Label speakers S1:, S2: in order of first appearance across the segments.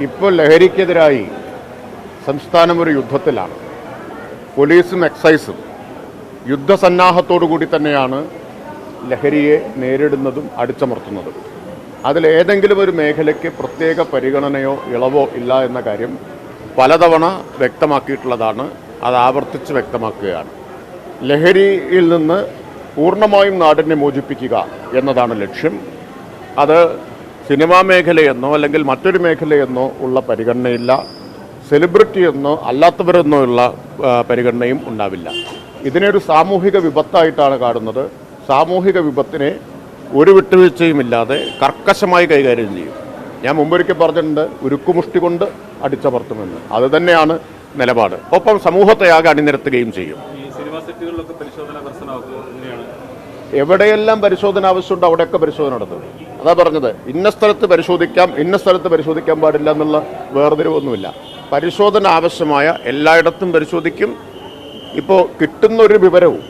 S1: ഇപ്പോൾ ലഹരിക്കെതിരായി സംസ്ഥാനം ഒരു യുദ്ധത്തിലാണ്. പോലീസും എക്സൈസും യുദ്ധസന്നാഹത്തോടു കൂടി തന്നെയാണ് ലഹരിയെ നേരിടുന്നതും അടിച്ചമർത്തുന്നതും. അതിലേതെങ്കിലും ഒരു മേഖലയ്ക്ക് പ്രത്യേക പരിഗണനയോ ഇളവോ ഇല്ല എന്ന കാര്യം പലതവണ വ്യക്തമാക്കിയിട്ടുള്ളതാണ്. അത് ആവർത്തിച്ച് വ്യക്തമാക്കുകയാണ്. ലഹരിയിൽ നിന്ന് പൂർണമായും നാടിനെ മോചിപ്പിക്കുക എന്നതാണ് ലക്ഷ്യം. അത് സിനിമാ മേഖലയെന്നോ അല്ലെങ്കിൽ മറ്റൊരു മേഖലയെന്നോ ഉള്ള പരിഗണനയില്ല. സെലിബ്രിറ്റി എന്നോ അല്ലാത്തവരെന്നോ ഉള്ള പരിഗണനയും ഉണ്ടാവില്ല. ഇതിനെ ഒരു സാമൂഹിക വിപത്തായിട്ടാണ് കാണുന്നത്. സാമൂഹിക വിപത്തിനെ ഒരു വിട്ടുവീഴ്ചയുമില്ലാതെ കർക്കശമായി കൈകാര്യം ചെയ്യും. ഞാൻ മുമ്പൊരിക്കൽ പറഞ്ഞിട്ടുണ്ട് ഉരുക്കുമുഷ്ടി കൊണ്ട് അടിച്ചമർത്തുമെന്ന്. അത് തന്നെയാണ് നിലപാട്. ഒപ്പം സമൂഹത്തെ ആകെ അണിനിരത്തുകയും ചെയ്യും. എവിടെയെല്ലാം പരിശോധന ആവശ്യമുണ്ടോ അവിടെയൊക്കെ പരിശോധന നടത്തും. അതാ പറഞ്ഞത്. ഇന്ന സ്ഥലത്ത് പരിശോധിക്കാം ഇന്ന സ്ഥലത്ത് പരിശോധിക്കാൻ പാടില്ല എന്നുള്ള വേർതിരിവൊന്നുമില്ല. പരിശോധന ആവശ്യമായ എല്ലായിടത്തും പരിശോധിക്കും. ഇപ്പോൾ കിട്ടുന്ന ഒരു വിവരവും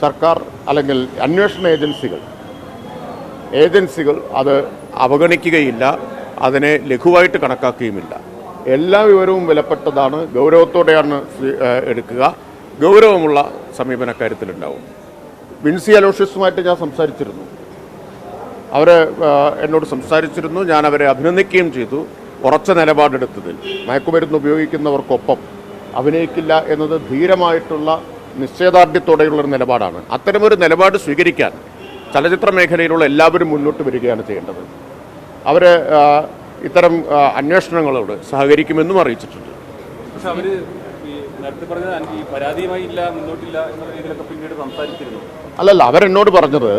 S1: സർക്കാർ അല്ലെങ്കിൽ അന്വേഷണ ഏജൻസികൾ ഏജൻസികൾ അത് അവഗണിക്കുകയില്ല അതിനെ ലഘുവായിട്ട് കണക്കാക്കുകയുമില്ല. എല്ലാ വിവരവും വിലപ്പെട്ടതാണ്. ഗൗരവത്തോടെയാണ് എടുക്കുക. ഗൗരവമുള്ള സമീപനക്കാര്യത്തിലുണ്ടാവും. വിൻസി അലോഷ്യസുമായിട്ട് ഞാൻ സംസാരിച്ചിരുന്നു. അവർ എന്നോട് സംസാരിച്ചിരുന്നു. ഞാൻ അവരെ അഭിനന്ദിക്കുകയും ചെയ്തു. ഉറച്ച നിലപാടെടുത്തതിൽ. മയക്കുമരുന്ന് ഉപയോഗിക്കുന്നവർക്കൊപ്പം അഭിനയിക്കില്ല എന്നത് ധീരമായിട്ടുള്ള നിശ്ചയദാർഢ്യത്തോടെയുള്ളൊരു നിലപാടാണ്. അത്തരമൊരു നിലപാട് സ്വീകരിക്കാൻ ചലച്ചിത്ര മേഖലയിലുള്ള എല്ലാവരും മുന്നോട്ട് വരികയാണ് ചെയ്യേണ്ടത്. അവർ ഇത്തരം അന്വേഷണങ്ങളോട് സഹകരിക്കുമെന്നും അറിയിച്ചിട്ടുണ്ട്.
S2: പക്ഷെ നേരത്തെ പറഞ്ഞ പരാതിയുമായി ഇല്ല മുന്നോട്ടില്ല എന്നുള്ള രീതിയിലൊക്കെ പിന്നീട് സംസാരിച്ചിരുന്നു.
S1: അല്ലല്ല അവരെന്നോട് പറഞ്ഞത്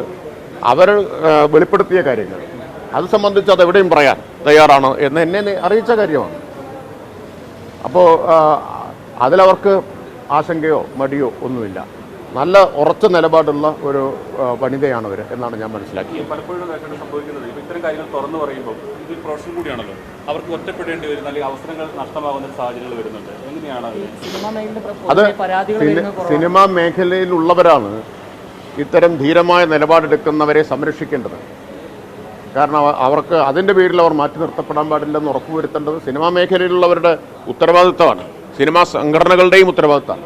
S1: അവർ വെളിപ്പെടുത്തിയ കാര്യങ്ങൾ. അത് സംബന്ധിച്ച് അത് എവിടെയും പറയാൻ തയ്യാറാണ് എന്ന് എന്നെ അറിയിച്ച കാര്യമാണ്. അപ്പോൾ അതിലവർക്ക് ആശങ്കയോ മടിയോ ഒന്നുമില്ല. നല്ല ഉറച്ച നിലപാടുള്ള ഒരു വനിതയാണ് അവർ എന്നാണ് ഞാൻ മനസ്സിലാക്കിയത്.
S2: പലപ്പോഴും സംഭവിക്കുന്നത്. ഇത്തരം കാര്യങ്ങൾ തുറന്നു പറയുമ്പോൾ ഇത് പ്രൊഫഷൻ കൂടിയാണല്ലോ. അവർക്ക് ഒറ്റപ്പെടേണ്ടി വരുന്ന അല്ലെങ്കിൽ അവസരങ്ങൾ നഷ്ടമാകുന്ന സാഹചര്യങ്ങൾ വരുന്നുണ്ട്. എങ്ങനെയാണ് അത്.
S3: സിനിമാ
S1: മേഖലയിലുള്ളവരാണ് ഇത്തരം ധീരമായ നിലപാടെടുക്കുന്നവരെ സംരക്ഷിക്കേണ്ടത്. കാരണം അവർക്ക് അതിന്റെ പേരിൽ അവർ മാറ്റി നിർത്തപ്പെടാൻ പാടില്ലെന്ന് ഉറപ്പുവരുത്തേണ്ടത് സിനിമാ മേഖലയിലുള്ളവരുടെ ഉത്തരവാദിത്തമാണ്. സിനിമാ സംഘടനകളുടെയും ഉത്തരവാദിത്തമാണ്.